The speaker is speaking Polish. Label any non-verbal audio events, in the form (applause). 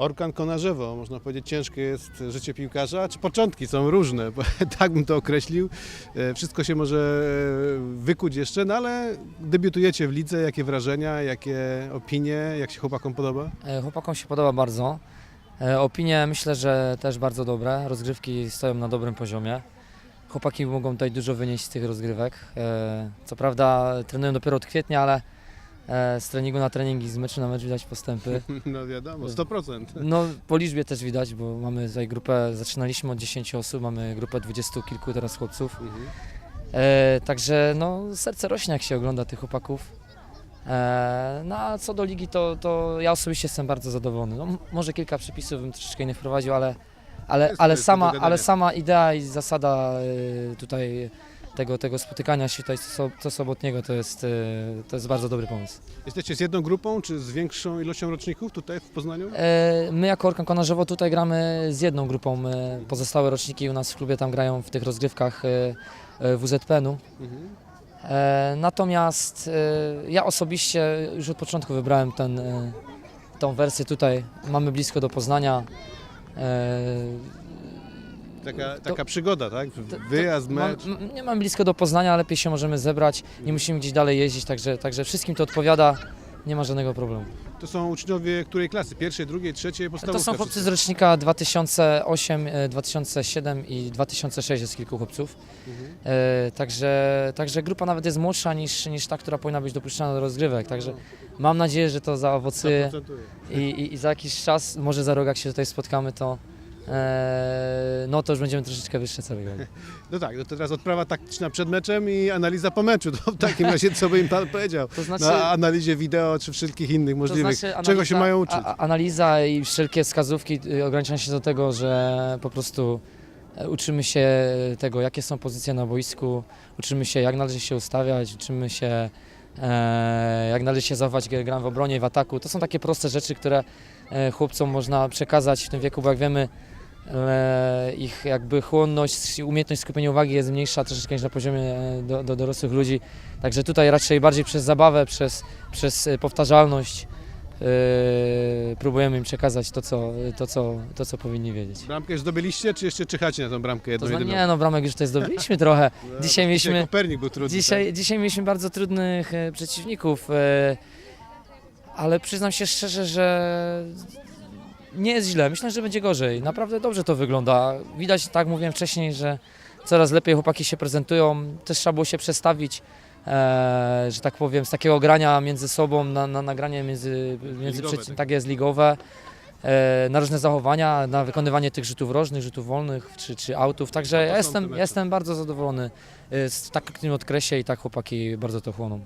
Orkan Konarzewo, można powiedzieć, ciężkie jest życie piłkarza, czy początki są różne, (laughs) tak bym to określił. E, Wszystko się może e, wykuć jeszcze, no ale debiutujecie w lidze, jakie wrażenia, jakie opinie, jak się chłopakom podoba? E, Chłopakom się podoba bardzo. Opinie myślę, że też bardzo dobre. Rozgrywki stoją na dobrym poziomie. Chłopaki mogą tutaj dużo wynieść z tych rozgrywek. Co prawda trenują dopiero od kwietnia, ale e, z treningu na trening i z meczu na mecz widać postępy. (laughs) No wiadomo, 100%. No po liczbie też widać, bo mamy tutaj grupę, zaczynaliśmy od 10 osób, mamy grupę 20 kilku teraz chłopców. Mhm. E, także no, serce rośnie, jak się ogląda tych chłopaków. E, no a co do ligi, to, to ja osobiście jestem bardzo zadowolony. No, m- może kilka przepisów bym troszeczkę innych wprowadził, ale, ale, Jest- ale, jest do sama, dogadania. ale sama idea i zasada e, tutaj tego, tego spotykania się tutaj co, co sobotniego to jest, e, to jest bardzo dobry pomysł. Jesteście z jedną grupą, czy z większą ilością roczników tutaj w Poznaniu? E, My jako Orkan Konarzewo tutaj gramy z jedną grupą. e, Pozostałe roczniki u nas w klubie tam grają w tych rozgrywkach WZPN-u. Mhm. Natomiast ja osobiście już od początku wybrałem ten, tą wersję tutaj. Mamy blisko do Poznania. E, Taka, To- taka przygoda, tak? to- Wyjazd, mam, mecz. m- nie mam blisko do Poznania, lepiej się możemy zebrać. Nie musimy gdzieś dalej jeździć, także, także wszystkim to odpowiada. Nie ma żadnego problemu. To są uczniowie której klasy? Pierwszej, drugiej, trzeciej, To podstawówka? są chłopcy z rocznika 2008, e, 2007 i 2006 jest kilku chłopców. Mhm. E, Także, także grupa nawet jest młodsza niż, niż ta, która powinna być dopuszczona do rozgrywek. Także mam nadzieję, że to zaowocuje. I, i, I za jakiś czas, może za rok jak się tutaj spotkamy, to e, no to już będziemy troszeczkę wyższe cele grali. (laughs) No tak, no to teraz odprawa taktyczna przed meczem i analiza po meczu. (laughs) To w takim razie co by im pan (laughs) powiedział? To znaczy, Na analizie wideo czy wszystkich innych możliwych. znaczy Czego się mają uczyć? a- Analiza i wszelkie wskazówki y, ograniczają się do tego, że po prostu e, uczymy się tego, jakie są pozycje na boisku, uczymy się, jak należy się ustawiać, uczymy się, jak należy się zachować, gram w obronie w ataku. To są takie proste rzeczy, które e, chłopcom można przekazać w tym wieku, bo jak wiemy, e, ich jakby chłonność, umiejętność skupienia uwagi jest mniejsza troszeczkę niż na poziomie e, do, do dorosłych ludzi. Także tutaj raczej bardziej przez zabawę, przez, przez e, powtarzalność e, próbujemy im przekazać to co, to, co, to, co powinni wiedzieć. Bramkę już zdobyliście, czy jeszcze czyhacie na tą bramkę To jedną zna, jedyną? nie no, bramek już tutaj zdobyliśmy trochę. (laughs) No, dzisiaj mieliśmy- Kopernik był trudny. tak? Dzisiaj, dzisiaj mieliśmy bardzo trudnych e, przeciwników, e, ale przyznam się szczerze, że nie jest źle. Myślę, że będzie gorzej. Naprawdę dobrze to wygląda. Widać, tak jak mówiłem wcześniej, że coraz lepiej chłopaki się prezentują. Też trzeba było się przestawić, e, że tak powiem, z takiego grania między sobą na, na nagranie między, między Ligowe takie. tak jest ligowe. E, na różne zachowania, na wykonywanie tych rzutów rożnych, rzutów wolnych czy, czy autów. Także No ja jestem, jestem bardzo zadowolony y, z takim okresie i tak chłopaki bardzo to chłoną.